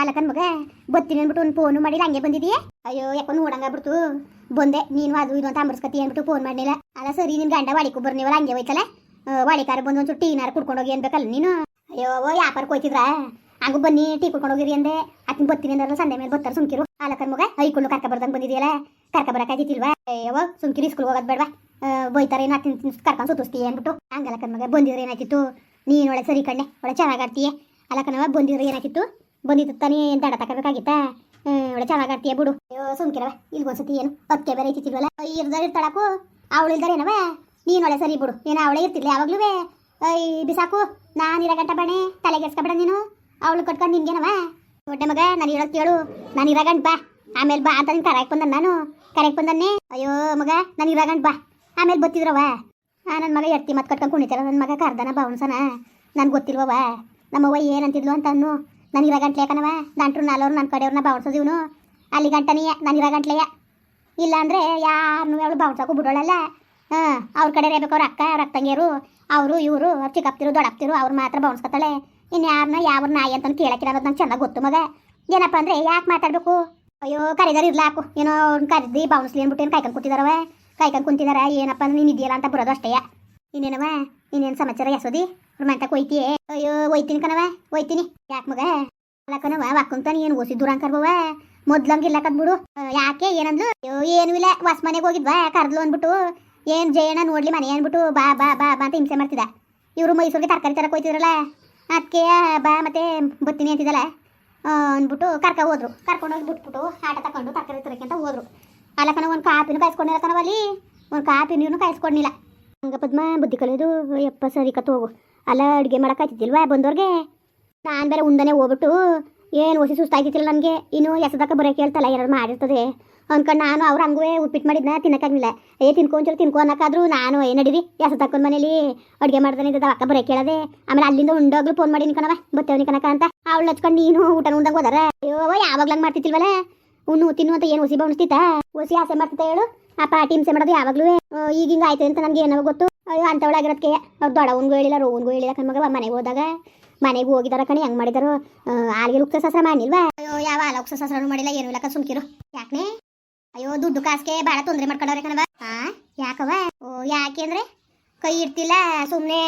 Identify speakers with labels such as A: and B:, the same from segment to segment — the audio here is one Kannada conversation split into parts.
A: ಅಲಕನ್ ಮಗ, ಬತ್ತೀನಿ ಅಂದ್ಬಿಟ್ಟು ಒಂದು ಫೋನು ಮಾಡಿಲ್ಲ, ಹಂಗೆ ಬಂದಿದೀಯ? ಅಯ್ಯೋ, ಯಾಕೋ ನೋಡಂಗ ಬಿಡ್ತು ಬಂದೆ, ನೀನು ಅದು ಇದು ಅಂತ ಅಂಬರ್ಸ್ಕತಿ ಅಂದ್ಬಿಟ್ಟು ಫೋನ್ ಮಾಡಿಲ್ಲ ಅಲ್ಲ ಸರಿ, ನಿನ್ ಗಂಡ ವಾಡಿಕು ಬರ್ನಿವಲ್ಲ, ಹಂಗೆ ಹೋಯ್ತಲ್ಲ? ವಾಡಿಕಾರ ಬಂದು ಒಂಚೂರು ಟೀನಾರ ಕುಡ್ಕೊಂಡು ಹೋಗಿ ಅನ್ಬೇಕಲ್ಲ ನೀನು? ಅಯ್ಯೋ ವ್ಯಾಪಾರಕ್ಕೆ ಹೋಯ್ತಿದ್ರ ಹಂಗು ಬನ್ನಿ, ಟೀ ಕುಡ್ಕೊಂಡು ಹೋಗಿರಿ ಅಂದೆ. ಅತ್ತಿನ ಬತ್ತೀನಿ ಅಂದ್ರೆ ಸಂಡೆ ಮೇಲೆ ಬರ್ತಾರೆ, ಸುಮ್ಕಿರು. ಅಲಕನ್ ಮಗ ಐಕೊಂಡು ಕರ್ಕ ಬರ್ದಂಗೆ ಬಂದಿದೆಯಲ್ಲ? ಕರ್ಕ ಬರಕಾಯ್ತಿಲ್ವಾ ಅಯ್ಯೋ, ಸುಮ್ಕಿರಿ ಸ್ಕೂಲ್ ಹೋಗೋದು ಬೇಡವಾ? ಬೈತಾರೆ, ಏನು ಅತ್ತಿನ ಕರ್ಕೊಂಡು ಸುತ್ತಿಸ್ತೀಯ ಅಂದ್ಬಿಟ್ಟು? ಹಂಗಲ್ಲ ಕನ್ ಮಗ, ಬಂದಿದ್ರೆ ಏನಾಯ್ತಿತ್ತು? ನೀನು ಒಳ್ಳೆ ಸರಿ ಕಣ್ಣೆ, ಒಳ್ಳೆ ಚೆನ್ನಾಗಿ ಆಡ್ತೀಯ? ಅಲಕನವ ಬಂದಿದ್ರೆ ಏನಾಯ್ತಿತ್ತು? ಬಂದಿತ್ತು ತಾನೇ ದಡ ತಗೋಬೇಕಾಗಿತ್ತಾ ಒಳ್ಳೆ ಚೆನ್ನಾಗಿ ಆಡ್ತೀಯ ಬಿಡು. ಅಯ್ಯೋ, ಸುಮ್ಕಿರವ. ಇಲ್ಲಿ ಒಂದ್ಸತಿ ಏನು? ಅದಕ್ಕೆ ಬೇರೆ ಇಚ್ಚಿದ್ವಲ್ಲ ಇರ್ದಾರ ಇರ್ತಾಳಕು? ಅವಳು ಇಲ್ದಾರ ಏನವ? ನೀನು ಒಳ್ಳೆ ಸರಿ ಬಿಡು. ಏನೋ ಅವಳೇ ಇರ್ತಿಲ್ಲ ಯಾವಾಗ್ಲೂ ಐ ಬಿಸಾಕು. ನಾನು ಇರೋ ಗಂಟ ತಲೆಗೆ ತಲೆಗೆಡ್ಸ್ಕೊಬೇಡ ನೀನು. ಅವಳು ಕಟ್ಕೊಂಡು ನಿನ್ಗೇನವ? ದೊಡ್ಡ ಮಗ, ನಾನು ಇರೋದು ಕೇಳು. ನಾನು ಇರೋ ಗಂಟ ಬಾ. ಆಮೇಲೆ ಬಾ ಅಂತ ನೀನು ಕರೆಯಕ್ಕೆ ಬಂದ ನಾನು. ಕರೆಯಕ್ಕೆ ಬಂದನ್ನೇ? ಅಯ್ಯೋ, ಮಗ, ನಾನು ಇರೋ ಗಂಟ ಬಾ. ಆಮೇಲೆ ಬತ್ತಿದ್ರವ ಆ ನನ್ನ ಮಗ ಎತ್ತಿ ಮತ್ತೆ ಕಟ್ಕೊಂಡು ಕುಣಿತಾರ. ನನ್ನ ಮಗ ಕರ್ದನ ಬಾವಣ್ಸನ ನನ್ಗೆ ಗೊತ್ತಿಲ್ವವ ನಮ್ಮವ್ವ ಏನಂತಿದ್ಲು ಅಂತ ಅನ್ನು. ನಾನು ಇರೋ ಗಂಟ್ಲೆ ಯಾಕನವ ದಂಟ್ರು ನಾಲ್ವರು ನನ್ನ ಕಡೆಯವ್ರನ್ನ ಬಾವಣ್ಸೋದು ಇವನು ಅಲ್ಲಿ ಗಂಟನೆಯ ನಾನು ಇರೋ ಗಂಟ್ಲೆಯ ಇಲ್ಲ ಅಂದರೆ ಯಾರನ್ನೂ ಅವಳು ಬಾವಣ್ಸಕ್ಕೂ ಬಿಡೋಳಲ್ಲ. ಹಾಂ, ಅವ್ರ ಕಡೆ ಇರಬೇಕು ಅವ್ರ ಅಕ್ಕ, ಅವ್ರ ಅಕ್ಕಂಗಿಯರು ಅವರು, ಇವರು ಚಿಕ್ಕಪ್ತಿರು ದೊಡ್ಡಪ್ತಿರು, ಅವ್ರು ಮಾತ್ರ ಬಾವಣ್ಸ್ಕೊತಾಳೆ ಇನ್ನು ಯಾರನ್ನ ಯಾವ ನಾಯಿ ಅಂತ ಕೇಳಕ್ಕಿಲ್ಲ ಅನ್ನೋದು ನಂಗೆ ಚೆನ್ನಾಗಿ ಗೊತ್ತು ಮಗ. ಏನಪ್ಪ ಅಂದರೆ ಯಾಕೆ ಮಾತಾಡಬೇಕು? ಅಯ್ಯೋ, ಕರೆದಾರ ಇರ್ಲಾಕು ಏನೋ ಅವ್ರನ್ನ ಕರೆದಿ ಬೌನ್ಸ್ಲಿ ಅಂದ್ಬಿಟ್ಟು ಏನು ಕಾಯ್ಕೊಂಡು ಕೂತಿದಾರವ ಕಾಯ್ಕೊಂಡು ಕುಂತಿದಾರ? ಏನಪ್ಪ ನೀನು ಇದೆಯಲ್ಲ ಅಂತ ಬರೋದು ಅಷ್ಟೇ. ಇನ್ನೇನವ ಇನ್ನೇನು ಸಮಾಚಾರ ಯಾಸೋದಿ ಮಂತಕ್ಕೆ ಹೋಯ್ತಿಯೇ ಅಯ್ಯೋ ಹೋಯ್ತೀನಿ ಕಣವ ಹೋಯ್ತೀನಿ ಯಾಕೆ ಮಗ? ಅಲ್ಲ ಕಣವ ಏನು ಓಸಿ ದೂರ ಅನ್ಕರ್ಬವ ಮೊದ್ಲಂಗಿಲ್ಲ ಕದ್ಬಿಡು ಯಾಕೆ ಏನಂದ್ಲು? ಅಯ್ಯೋ, ಏನು ಇಲ್ಲ. ವಾಸ್ ಮನೆಗೆ ಹೋಗಿದ್ವಾ, ಕರ್ದ್ಲು ಅಂದ್ಬಿಟ್ಟು. ಏನು ಜಯಣ್ಣ ನೋಡ್ಲಿ ಮನೆ ಅಂದ್ಬಿಟ್ಟು, ಬಾ ಬಾ ಬಾ ಬಾ ಅಂತ ಹಿಂಸೆ ಮಾಡ್ತಿದ್ದ. ಇವರು ಮೈಸೂರಿಗೆ ತರಕಾರಿ ತರಕ್ಕೆ ಹೋಯ್ತಿದ್ರಲ್ಲ? ಅದಕ್ಕೆ ಬಾ ಮತ್ತೆ ಬರ್ತೀನಿ ಅಂತಿದ್ದಲ್ಲ? ಅಂದ್ಬಿಟ್ಟು ಕರ್ಕ ಹೋದ್ರು. ಕರ್ಕೊಂಡು ಹೋಗಿ ಬಿಟ್ಬಿಟ್ಟು ಆಟ ತಕೊಂಡು ತರಕಾರಿ ತರಕ್ಕೆ ಅಂತ ಹೋದ್ರು. ಅಲ್ಲ ಕಣ ಒಂದು ಕಾಪಿನೂ ಕಾಯಿಸ್ಕೊಂಡಿಲ್ಲ ಕಣವಲ್ಲಿ ಒಂದು ಕಾಪಿ ನೀರು ಕಾಯಿಸ್ಕೊಂಡಿಲ್ಲ ಹಂಗ ಪದ್ಮ, ಬುದ್ಧಿ ಕಲಿಯೋದು, ಯಪ್ಪ ಸರಿ ಕತ್ ಹೋಗು. ಅಲ್ಲ, ಅಡುಗೆ ಮಾಡೋಕ್ಕಾಯ್ತಿದ್ದಿಲ್ವಾ ಬಂದವ್ರಿಗೆ ನಾನು ಬೇರೆ ಉಂದನೆ ಹೋಗ್ಬಿಟ್ಟು, ಏನು ಹೊಸಿ ಸುಸ್ತಾಗಿತ್ತಿಲ್ಲ ನನಗೆ. ಇನ್ನು ಎಸದಕ್ಕ ಬರೋಕೆ ಹೇಳ್ತಲ್ಲ ಏನಾದ್ರು ಮಾಡಿರ್ತದೆ. ಅಂದ್ಕೊಂಡು ನಾನು ಅವ್ರು ಹಂಗೂ ಉಪ್ಪಿಟ್ಟು ಮಾಡಿದ್ನ ತಿನ್ನಕ್ಕಾಗಿಲ್ಲ ಏ, ತಿನ್ಕೊ, ಒಂಚೂರು ತಿನ್ಕೊ ಅನ್ನಕ್ಕಾದ್ರೂ ನಾನು ಏನು ನಡೀರಿ. ಎಸದಕ್ಕನ ಮನೇಲಿ ಅಡುಗೆ ಮಾಡ್ದಾನೆ ಇದ್ದದ ಅಕ್ಕ ಬರೋಕೆ ಕೇಳದೆ. ಆಮೇಲೆ ಅಲ್ಲಿಂದ ಉಂಡೋಗ್ಲು ಫೋನ್ ಮಾಡಿ ಕಣವ ಬತ್ತೇವ್ ಕನಕ ಅಂತ. ಅವಳು ಹಚ್ಕೊಂಡು ನೀನು ಊಟ ಉಂಡಂಗೆ ಹೋದಾರ? ಅಯ್ಯೋ, ಯಾವಾಗ್ಲಂಗೆ ಮಾಡ್ತಿತ್ತಿಲ್ವಲ್ಲ ಉಣ್ಣು, ತಿನ್ನು ಅಂತ ಏನು ಹುಸಿ ಬಣ್ಸ್ತಿತ್ತ ಹುಸಿ ಆಸೆ ಮಾಡ್ತಿತ್ತ ಹೇಳು? ಆ ಪಾಟಿ ಹಿಂಸೆ ಮಾಡೋದು ಯಾವಾಗ್ಲೂ ಈಗ ಹಿಂಗೆ ಆಯ್ತು ಅಂತ ನನಗೆ ಏನೋ ಗೊತ್ತು. ಅಂಥವಳಾಗಿರೋದಕ್ಕೆ ಅವ್ರು ದೊಡ್ಡವನ್ಗೂ ಹೇಳಿಲ್ಲ, ರೋವನ್ಗೂ ಹೇಳಿಲ್ಲ. ಕಣ್ಮಗ ಮನೆಗೆ ಹೋದಾಗ, ಮನೆಗೆ ಹೋಗಿದಾರ ಕಣಿ, ಹೆಂಗ್ ಮಾಡಿದಾರು ಆಲ್ಗೆ ಉಕ್ಸ ಸಸ್ರ ಮಾಡಿಲ್ವಾ ಅಯ್ಯೋ, ಯಾವ ಆಲ ಉಕ್ಸ ಸಸ್ರನು ಮಾಡಿಲ್ಲ, ಏನು ಇಲ್ಲಕ್ಕ ಸುಮ್ಕಿರು. ಯಾಕೆ ಅಯ್ಯೋ, ದುಡ್ಡು ಕಾಸ್ಗೆ ಭಾಳ ತೊಂದರೆ ಮಾಡ್ಕೊಂಡವ್ರೆ ಕಣವ ಹಾ ಯಾಕವ ಓ, ಯಾಕೆ ಅಂದ್ರೆ, ಕೈ ಇಡ್ತಿಲ್ಲ, ಸುಮ್ನೆ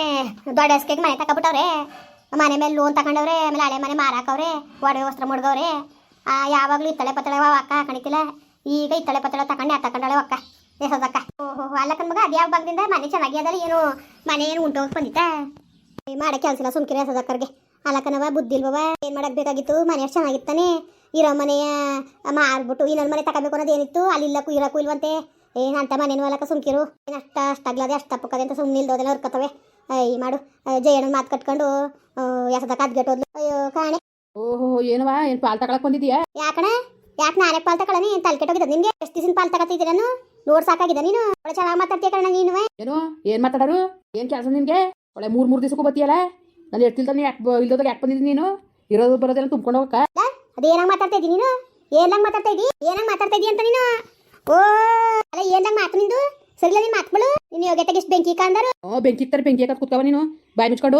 A: ದೊಡ್ಡ ಹೆಸ್ಕೆಗೆ ಮನೆ ತಕೊಬಿಟ್ಟವ್ರೆ ಮನೆ ಮೇಲೆ ಲೋನ್ ತಗೊಂಡವ್ರೆ ಆಮೇಲೆ ಹಳೆ ಮನೆ ಮಾರಾಕವ್ರೆ, ಒಡವೆ ವಸ್ತ್ರ ಮುಡ್ಗವ್ರೆ. ಆ, ಯಾವಾಗಲೂ ಇತ್ತಳೆ ಪತ್ತಳೆ ಅಕ್ಕ ಕಣಿತಿಲ್ಲ ಈಗ ಇತ್ತಳೆ ಪತ್ತಳೆ ತಗೊಂಡು ಯಾಕೆ ತಗೊಂಡಳೆ ಅಕ್ಕ ಎಸೋದಕ್ಕ ಓಹೋ ಅಲ್ಲ ಮಗ ಅದು ಯಾವ ಭಾಗದಿಂದ ಮನೆ ಚೆನ್ನಾಗಿ ಅದಲ್ಲ ಏನು? ಮನೆ ಏನು ಉಂಟೋಗಿ ಬಂದಿತ್ತಾ? ಏ, ಮಾಡೋ ಕೆಲಸ ಇಲ್ಲ ಸುಮ್ಕಿರಿ ಎಸೋದಕ್ಕರ್ಗೆ ಅಲ್ಲಕ್ಕನವ ಬುದ್ಧಿ ಇಲ್ವವ? ಏನು ಮಾಡಕ್ ಬೇಕಾಗಿತ್ತು? ಮನೆ ಎಷ್ಟು ಚೆನ್ನಾಗಿತ್ತಾನೆ. ಇರೋ ಮನೆಯ ಮಾರ್ಬಿಟ್ಟು ಇನ್ನೊಂದು ಮನೆ ತಗೋಬೇಕು ಅನ್ನೋದು ಏನಿತ್ತು ಅಲ್ಲಿ ಇಲ್ಲಕ್ಕೂ ಇರಕ್ಕೂ ಇಲ್ವಂತೆ? ಏನು ಅಂತ ಮನೇನು ಅಲ್ಲಕ ಸುಮ್ಕಿರು. ಏನು ಅಷ್ಟ ಅಷ್ಟಾಗ್ಲದೆ ಅಷ್ಟು ತಪ್ಪಕ್ಕದೆ ಅಂತ ಸುಮ್ಮನೆ ಇಲ್ದೋದೆಲ್ಲ ಹೊರ್ಕತ್ತವೆ. ಈ ಮಾಡು. ಜಯಣ್ಣ ಮಾತು ಕಟ್ಕೊಂಡು ಎಸದಕ್ಕ ಅದ್ಗೆಟ್ಟೋದ್ಲು ಅಯ್ಯೋ ಕಾಣೆ.
B: ಓಹೋ ಏನವಾ? ಏನು ಪಾಲ್ ತಗೊಳಕ್ ಬಂದಿದ್ಯಾ?
A: ಯಾಕಣ? ಯಾಕೆ ನಾನೇ ಪಾಲ್ ತಗೊಳ್ಳನಿ ತಲೆ ಕೆಟ್ಟೋಗಿದ್ದ ನಿನ್ಗೆ ಎಷ್ಟು ದಿವಸ ಪಾಲ್ ತಗೋತಿದ್ದೆ ನೋಡ್ ಸಾಕಾಗಿದೆ ನೀನು. ಒಳ್ಳೆ ಚೆನ್ನಾಗಿ ಮಾತಾಡ್ತೀಯ ಕಣ ನೀನು.
B: ಏನು? ಏನು ಮಾತಾಡೋರು? ಏನು ಕೆಲಸ ನಿನಗೆ? ಒಳ್ಳೆ ಮೂರು ಮೂರು ದಿವಸಕ್ಕೂ ಬತ್ತೀಯಲ್ಲ ನಾನು ಎಷ್ಟಿಲ್ತಾನೆ ಯಾಕೆ ಇಲ್ದೋದಾಗ ಯಾಕೆ ಬಂದಿದ್ದೀನಿ ನೀನು? ಇರೋದು ಬರೋದೆಲ್ಲ ತುಂಬ್ಕೊಂಡು ಹೋಗಕ್ಕ.
A: ಏನಾಗ ಮಾತಾಡ್ತಾ ಇದ್ದೀನಿ ನೀನು? ಏನಂಗ್ ಮಾತಾಡ್ತಾ ಇದ್ದಿ? ಏನಂಗ್ ಮಾತಾಡ್ತಾ ಇದ್ದಿ ಅಂತ ನೀನು? ಓ ಅಲ್ಲ ಏನಂಗ್ ಮಾತು ನಿಂದು? ಸರಿಲ್ಲ ನೀನು ಮಾತುಗಳು ನೀನು ಯೋಗ್ಯತೆಗೆ ಎಷ್ಟು ಬೆಂಕಿ ಕಾಂದರು
B: ಓ ಬೆಂಕಿ ಇಕ್ತಾರೆ ಬೆಂಕಿ ಹಾಕತ್ ಕುತ್ಕವ ನೀನು. ಬಾಯಿ ಮುಚ್ಕೊಂಡು.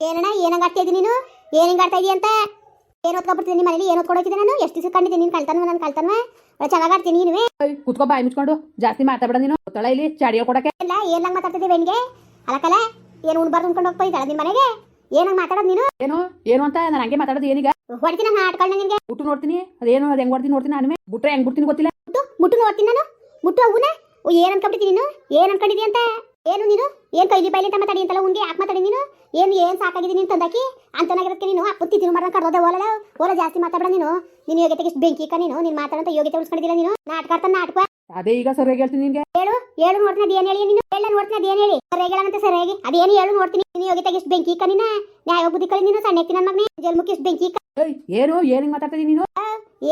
A: ಏನಣ್ಣ ಏನಂಗ್ ಆಡ್ತಾ ಇದ್ದೀನಿ ನೀನು? ಏನಿಂಗ್ ಆಡ್ತಾ ಇದೀಯ ಅಂತ? ಏನು ಓದ್ಕೊಬಿಡ್ತೀನಿ ನಿಮ್ಮ ಮನೇಲಿ? ಏನು ಓದ್ಕೊಡೋಕಿದ್ದೆ ನಾನು? ಎಷ್ಟು ದಿವಸ ಕಂಡಿದ್ದೀನಿ ನೀನು ಕಳ್ತಾನ ನಾನು ಕಳ್ತಾನ ಚೆನ್ನಾಗಿ ಆಡ್ತೀನಿ ನೀನು
B: ಕುತ್ಕೋ ಬಾಯಿ ಮುಚ್ಕೊಂಡು. ಜಾಸ್ತಿ ಮಾತಾಡ ನೀನು. ಗೊತ್ತಳ ಇಲ್ಲಿ ಚಾಡಿಯೋ ಕೊಡಕ್ಕೆ
A: ಇಲ್ಲ ಏನ್ ಮಾತಾಡ್ತಿದ್ದೆ ಬೆನ್ಗೆ ಅಲಕಲೆ ಏನು ಉಣ್ಬಾರ್ದು ಉಣ್ಕೊಂಡು ಹೋಗ್ತಾ ಇದ್ದಾಳ ನಿನ್ನ ಮನೆಗೆ? ಏನಂಗ್ ಮಾತಾಡೋದು ನೀನು?
B: ಏನು? ಏನು ಅಂತ ನಾನು ಹಂಗೆ ಮಾತಾಡೋದು ಏನೀಗ
A: ಹೊಡ್ತೀನಿ ನಾನು ಆಡ್ಕೊಳ್ಳ ನಿನಗೆ.
B: ಮುಟ್ಟು ನೋಡ್ತೀನಿ. ಅದೇನು ಅದು ಹೆಂಗ್ ಹೊಡ್ತೀನಿ ನೋಡ್ತೀನಿ ನಾನು ಬಿಟ್ರೆ ಹೆಂಗ್ ಬಿಡ್ತೀನಿ ಗೊತ್ತಿಲ್ಲ.
A: ಮುಟ್ಟು ಮುಟ್ಟು ನೋಡ್ತೀನಿ ನಾನು. ಮುಟ್ಟು ಅವನೇ ಓ ಏನ್ ಅನ್ಕೊಂಡಿದ್ದೀನಿ ನೀನು? ಏನ್ ಅನ್ಕೊಂಡಿದ್ದೀನಿ ಅಂತ? ಏನು ನೀನು? ಏನು ಕೈಲಿ ಬೈಲಿ ಅಂತ ಮಾತಾಡಿ ಅಂತಲ್ಲ ಉಂಗೆ? ಯಾಕೆ ಮಾತಾಡಿ ನೀನು? ಏನು ಏನು ಸಾಕಾಗಿದೆ ನೀನು ತಂದಾಕಿ? ಅಂತನಾಗಿರೋದಕ್ಕೆ ನೀನು ಅಪ್ಪು ತಿನ್ನು ಮಾಡ್ದ ಕಡೋದೆ ಓಲಲ್ಲ ಓಲ ಜಾಸ್ತಿ ಮಾತಾಡ ನೀನು. ನೀನು ಯೋಗ್ಯತೆಗೆ ಎಷ್ಟು ಬೆಂಕಿ ಕ ನೀನು. ನೀನು ಮಾತಾಡಂತ ಯೋಗ್ಯತೆ ಉಳಿಸ್ಕೊಂಡಿದ್ದಿಲ್ಲ ನೀನು? ನಾಟಕ ನಾಟಕ?
B: ಅದೇ ಈಗ ಸರಿಯಾಗಿ ಹೇಳ್ತೀನಿ ನಿನಗೆ.
A: ಹೇಳು ಹೇಳು ನೋಡ್ತೀನಿ ಅದೇನು ಹೇಳಿ ನೀನು? ಹೇಳ ನೋಡ್ತೀನಿ ಅದೇನು ಹೇಳಿ? ಸರಿಯಾಗಿ ಹೇಳಂತ ಸರಿಯಾಗಿ? ಅದೇನು ಹೇಳು ನೋಡ್ತೀನಿ ನೀನು ಯೋಗ್ಯತೆಗೆ ಎಷ್ಟು ಬೆಂಕಿ ಕ ನೀನು? ನ್ಯಾಯ ಬುದ್ಧಿ ಕಳಿ ನೀನು ಸಣ್ಣ ನನ್ನ ಮಗನೇ? ಜಲ್ಮುಖಿ ಎಷ್ಟು ಬೆಂಕಿ
B: ಏನು? ಏನಿಗೆ ಮಾತಾಡ್ತೀನಿ ನೀನು?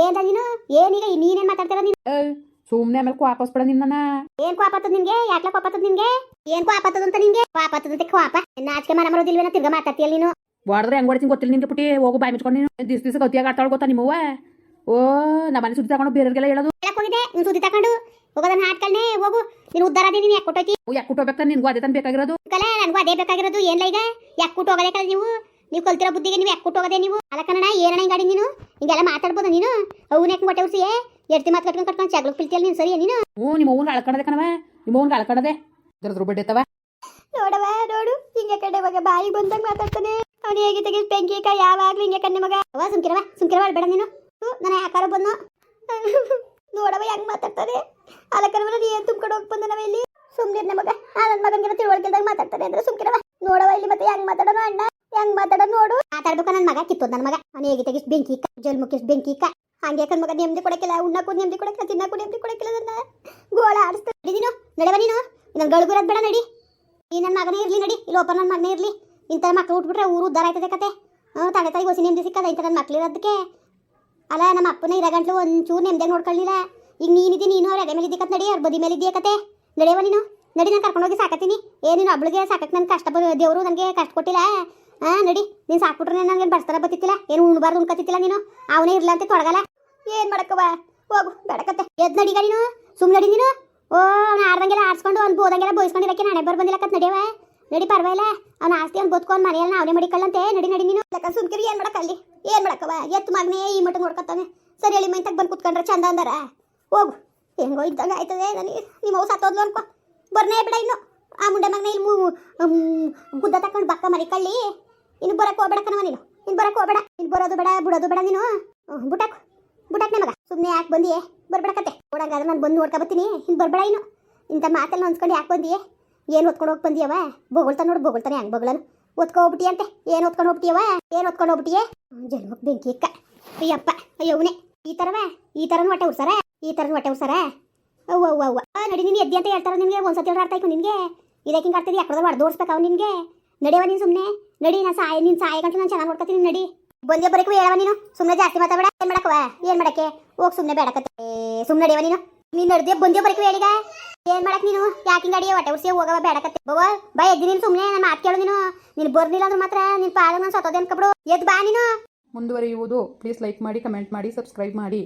A: ಏನ ನೀನು? ಏನೀಗ ನೀನೇನು ಮಾತಾಡ್ತೀರ ನೀನು?
B: ಏಯ್ ಸುಮ್ಮನೆ ಆಮೇಲೆ ವಾಪಸ್ ನಿನ್ನ
A: ಏನ್ ಕ್ವಾಪ್ ಆತದ ನಿನ್ಗೆ? ಯಾಕ್ಲ ನಿಂಗೆ ಆತದ ನಿನ್ಗೆ? ಏನ್ ಕ್ವಾಪ್ ಆತದ ಅಂತ ನಿನ್ಗೆ? ಕ್ವಾಪ್ ಆತದಂತೆ ಕ್ವಾಪ ನಾಚಿಕೆ ಮನ ಮರೋದಿಲ್ವೇನ ತಿರ್ಗಾ ಮಾತಾಡ್ತೀಯಲ್ಲ ನೀನು?
B: ಹೊಡೆದ್ರೆ ಹೆಂಗ್ ಹೊಡಿತೀನಿ ಗೊತ್ತಿಲ್ಲ ನಿನ್ಗೆ ಪುಟಿ ಹೋಗು ಬಾಯಿ ಮುಚ್ಕೊಂಡು ನೀನು. ದಿಸ್ ದಿವಸ ಗತಿಯಾಗ ಆಡ್ತಾಳ ಗೊತ್ತಾ ನಿಮ್ಮವ್ವ? ಓ ನಮ್ಮ ಮನೆ ಸುದ್ದಿ ತಗೊಂಡು ಬೇರೆಯವ್ರಿಗೆಲ್ಲ ಹೇಳೋದು.
A: ಹೇಳಕ್ ಹೋಗಿದೆ ನೀನ್ ಸುದ್ದಿ ತಗೊಂಡು? ಹೋಗೋದನ್ನ ಹಾಟ್ಕಳ್ನೆ ಹೋಗು. ನೀನು ಉದ್ದಾರ ಅದೇ ನೀನು ಯಾಕೆ ಕೊಟ್ಟೋತಿ
B: ಯಾಕೆ ಕೊಟ್ಟೋಗ್ಬೇಕು ನಿನ್ಗೂ ಅದೇ ತಾನು ಬೇಕಾಗಿರೋದು.
A: ಕಲೆ ನನಗೂ ಅದೇ ಬೇಕಾಗಿರೋದು. ಏನ್ಲ ಈಗ? ಯಾಕೆ ಕೊಟ್ಟು ಹೋಗಲೇಕಲ್ಲ ನೀವು? ನೀವು ಕಲ್ತಿರೋ ಬುದ್ಧಿಗೆ ನೀವು ಯಾಕೆ ಹೋಗದೆ ನೀವು? ಅಲ್ಲ ಕನ್ನಡ ಏನಣ್ಣ ಹಿಂಗಾಡಿ ನೀನು? ಹಿಂಗೆಲ್ಲ ಮಾತಾಡ್ಬೋದು ನೀನು? ಅವನೇಕ್ ಮೊಟ್ಟೆ ಉರ್ಸಿಯೇ? ಎಡ್ತಿ ಮಾತು ಕಟ್ಕೊಂಡು ಕಟ್ಕೊಂಡು ಜಗಳ ಪಿಲ್ತಿಯಲ್ಲ ನೀನು ಸರಿ ನೀನು
B: ಹ್ಞೂ ನಿಮ್ಮ ಓನ್ ಅಳ್ಕಡದೆ ಕಣವ ನಿಮ್ಮ ಓನ್ ಅಳ್ಕಡದೆ ಇದ್ರದ್ರ ಬಡ್ಡೆ ತವ
A: ನೋಡವ ನೋಡು. ಹಿಂಗೆ ಕಡೆ ಮಗ ಬಾಯಿ ಬಂದಂಗ ಮಾತಾಡ್ತಾನೆ. ಅವನು ಹೇಗೆ ತೆಗೆದು ಬೆಂಕಿ ಕ ಯಾವಾಗ್ಲೂ ಹಿಂಗೆ ಕಣ್ಣೆ ಮಗ. ಅವ ಸುಮ್ಕಿರವ ಸುಮ್ಕಿರವ ಬೇಡ ನೀನು. ನಾನು ಯಾಕಾರ ಬಂದು ನೋಡವ ಹೆಂಗ್ ಮಾತಾಡ್ತಾನೆ. ಅಲ್ಲ ಕರ್ವ ನೀ ಏನ್ ತುಂಬ್ಕೊಂಡು ಹೋಗಿ ಬಂದ ನಾವ ಇಲ್ಲಿ ಸುಮ್ನಿರ್ನೆ ಮಗ. ಆ ನನ್ನ ಮಗನಿಗೆ ತಿಳುವಳಿಕೆಲ್ದಾಗ ಮಾತಾಡ್ತಾನೆ ಅಂದ್ರೆ ಸುಮ್ಕಿರವ ನೋಡವ ಇಲ್ಲಿ ಮತ್ತೆ ಹೆಂಗ್ ಮಾತಾಡೋಣ ಅಣ್ಣ? ಹೆಂಗ್ ಮಾತಾಡೋ ನೋಡು. ಮಾತಾಡ್ಬೇಕು ನನ್ನ ಮಗ ಕಿತ್ತು ನನ್ನ ಮಗ. ಅವನು ಹೇಗೆ ತೆಗಿಸ್ ಬೆಂಕಿ ಇಕ್ಕ ಜಲ್ ಮುಖ್ಯಸ್ ಬೆಂಕಿ ಇಕ್ಕ ಹಂಗೆ ಕಣ್ ಮಗ ನೆಮ್ಮದಿ ಕೊಡಕ್ಕಿಲ್ಲ, ಉಣ್ಣಕ್ಕೂ ನೆಮ್ಮದಿ ಕೊಡಕ್ಕಿಲ್ಲ, ತಿನ್ನಕ್ಕೂ ನೆಮ್ಮದಿ ಕೊಡಕ್ಕಿಲ್ಲ ನನ್ನ. ಗೋಳ ಆಡಿಸ್ತಾ ನಡಿ ನೀನು ನನ್ನ ಗಳಿಗಿರೋದು ಬೇಡ, ನಡಿ. ಈ ನನ್ನ ಮಗನೇ ಇರಲಿ, ನಡಿ. ಇಲ್ಲಿ ಒಬ್ಬ ನನ್ನ ಮಗನೇ ಇರಲಿ. ಇಂಥ ಮಕ್ಳು ಉಟ್ಬಿಟ್ರೆ ಊರು ಉದ್ದಾರ ಆಯ್ತದೆ ಕತೆ. ಹ್ಞೂ ತಂದೆ ತಾಯಿ ಹೊಸಿ ನೆಮ್ಮದಿ ಸಿಕ್ಕದ ಇಂಥ ನನ್ನ ಮಕ್ಳು ಇರೋದಕ್ಕೆ. ಅಲ್ಲ, ನಮ್ಮ ಅಪ್ಪನ ಇರೋ ಗಂಟ್ಲು ಒಂಚೂರು ನೆಮ್ಮದಿ ನೋಡ್ಕೊಳ್ಳಿಲ್ಲ. ಈಗ ನೀನಿದ್ದಿ, ನೀನು ಅವ್ರ ಎಡೆ ಮೇಲೆ ಇದ್ದೀಕತ್ ನಡಿ, ಅವ್ರ ಬದಿ ಮೇಲೆ ಇದೆಯಾ ಕತೆ. ನಡೆಯವ ನೀನು. ನಡಿ, ನಾನು ಕರ್ಕೊಂಡೋಗಿ ಸಾಕತ್ತೀನಿ. ಏನೇನು ನೀನು ಒಬ್ಳಿಗೆ ಸಾಕಕ್ಕೆ ನನ್ನ ಕಷ್ಟ ದೇವರು ನನಗೆ ಕಷ್ಟ ಕೊಟ್ಟಿಲ್ಲ. ಹಾಂ, ನಡಿ. ನೀನು ಸಾಕ್ಬಿಟ್ರೆ ನನಗೆ ಬರ್ತಾರ ಬತ್ತಿತ್ತಿಲ್ಲ? ಏನು ಉಣ್ಬಾರ್ದು ಉಣ್ಕತ್ತಿತ್ತಿಲ್ಲ ನೀನು? ಅವನೇ ಇರಲ್ಲ ಅಂತ ತೊಡಗಲ್ಲ. ಏನು ಮಾಡಕ್ಕವ ಹೋಗು ಬೇಡಕತ್ತೆ. ಎದ್ ನಡಿಗ ನೀನು. ಸುಮ್ಮನೆ ನಡಿ ನೀನು. ಓ ಅವ್ನು ಆಡ್ದಂಗೆಲ್ಲ ಆಡ್ಸ್ಕೊಂಡು ಅವ್ನು ಬೋದಂಗೆಲ್ಲ ಬೋಯಿಸ್ಕೊಂಡಿರಕ್ಕೆ ನಾಳೆ ಬರ್ ಬಂದಿಲ್ಲ ಕತ್ ನಡೆಯವ ನಡಿ ಪರವಾಗಿಲ್ಲ. ಅವ್ನ ಆಸ್ತಿ ಅವ್ನು ಬದುಕೊಂಡು ಮನೆಯಲ್ಲಿ ಅವನೇ ಮಡಿಕೊಳ್ಳಂತೆ ನಡಿ ನಡಿ ನೀನು. ಸುಮ್ಕಿರಿ ಏನು ಮಾಡಕ್ಕಲ್ಲಿ ಏನ್ ಮಾಡಕ್ಕವ ಎತ್ತು ಮಗನೇ ಈ ಮಟ್ಟ ನೋಡ್ಕೊತಾನೆ ಸರಿ ಹೇಳಿ ಮೈಂತಾಗ ಬಂದು ಕುತ್ಕೊಂಡ್ರೆ ಚಂದ ಅಂದರ. ಹೋಗು. ಹೆಂಗೋ ಇದ್ದಂಗೆ ಆಯ್ತದೆ ನನಗೆ ನಿಮ್ಮ ಅವು ಸತ್ತೋದ್ಲು ಅನ್ಕೋ. ಬರ್ನೇ ಬಿಡ ಇನ್ನು. ಆ ಮುಂಡೆ ಮಗನೇ ಇಲ್ಲಿ ಗುದ್ದ ತಕೊಂಡು ಬಕ್ಕ ಮರಿಕಳ್ಳಿ ಇನ್ನು ಬರಕ್ಕೆ ಹೋಗ್ಬೇಡ ನೀನು. ಇನ್ನು ಬರಕ್ಕೆ ಹೋಗ್ಬೇಡ. ಇನ್ನು ಬರೋದು ಬೇಡ ಬಿಡೋದು ಬೇಡ ನೀನು. ಹ್ಮ್, ಬುಟಾಕ್ ಬುಟಾಕ್ನೆ ಮಗ ಸುಮ್ಮನೆ ಯಾಕೆ ಬಂದಿಯೇ? ಬರ್ಬೇಡಕತ್ತೆ. ನೋಡಂಗಾದ್ರೆ ನಾನು ಬಂದು ನೋಡ್ಕೊಬತ್ತೀನಿ ಇನ್ನು ಬರ್ಬೇಡ ಇನ್ನು. ಇಂಥ ಮಾತೆಲ್ಲ ಅನ್ಸ್ಕೊಂಡು ಯಾಕೆ ಬಂದಿಯೇ? ಏನು ಹೊತ್ಕೊಂಡು ಹೋಗಿ ಬಂದಿಯವ? ಬೊಗಳ್ತಾನೆ ನೋಡು, ಬೊಗಳ್ತಾನೆ ಹೆಂಗೆ ಬೊಗಳನು? ಒತ್ಕೊ ಹೋಗ್ಬಿಟ್ಟಿ ಅಂತೆ. ಏನು ಹೊತ್ಕೊಂಡು ಹೋಗ್ಬಿಟ್ಟಿಯವ? ಏನು ಹೊತ್ಕೊಂಡು ಹೋಗ್ಬಿಟ್ಟಿಯೇ? ಜನ್ಮಕ್ಕೆ ಬೆಂಕಿ ಅಕ್ಕ ಅಯ್ಯಪ್ಪ ಅಯ್ಯವನೇ ಈ ಥರವ ಈ ಥರನೂ ಹೊಟ್ಟೆ ಉರ್ಸಾರ? ಈ ಥರನೂ ಹೊಟ್ಟೆ ಉರ್ಸಾರ? ಅವ್ವ ಅವ್ವ ಅವ್ವ. ನಡಿ, ನೀನು ಎದ್ದಿ ಅಂತ ಹೇಳ್ತಾರ ನಿನಗೆ? ಒಂದ್ಸತಿ ಅರ್ಥ ಆಯ್ತು ನಿನಗೆ? ಇದಕ್ಕೆ ಹಿಂಗೆ ಆಗ್ತದೆ ಯಾಕಡೆ ಹೊಡೆದೋಡ್ಸ್ಬೇಕು ಅವ್ನು ನಿನಗೆ? ನಡೆಯವ ನೀನು ಸುಮ್ಮನೆ ನಡಿ, ನಾನು ಸಾಯ, ನೀನು ಸಾಯ ಗಂಟು ನಾನು ಚೆನ್ನಾಗಿ ನೋಡ್ಕೊತೀನಿ, ನಡಿ. ಬಂದೇ ಬರಕ್ಕೆ ಹೇಳವ ನೀನು? ಸುಮ್ಮನೆ ಜಾಸ್ತಿ ಮಾತಾಡ ಏನ್ ಮಾಡಕವ ಏನ್ ಮಾಡಕ್ಕೆ? ಹೋಗ್ ಸುಮ್ಮನೆ ಬೇಡಕತ್ತೆ. ಸುಮ್ಮನೆ ನಡೆಯವ ನೀನು? ನೀನ್ ನಡೆದೇ ಬಂದೇ ಬರಕ್ಕೆ ಹೇಳಿಗ ಏನ್ ಮಾಡಕ್ ನೀನು? ಯಾಕೆ ಹಿಂಗೆ ಅಡಿಯ ಹೊಟ್ಟೆ ಉರ್ಸಿ ಹೋಗವ ಬೇಡಕತ್ತೆ. ಬವ ಬಾ ಎದ್ದಿ ನೀನು ಸುಮ್ಮನೆ ನಾನು ಮಾತು ಕೇಳು ನೀನು. ನೀನು ಬರ್ಲಿಲ್ಲ ಅಂದ್ರೆ ಮಾತ್ರ ನಿನ್ ಪಾದ ನಾನು ಸತ್ತೋದೆ ಅನ್ಕೊಬಿಡು. ಎದ್ದು ಬಾ ನೀನು.
B: ಮುಂದುವರಿಯುವುದು ಪ್ಲೀಸ್ ಲೈಕ್ ಮಾಡಿ ಕಮೆಂಟ್ ಮಾಡಿ ಸಬ್ಸ್ಕ್ರೈಬ್ ಮಾಡಿ.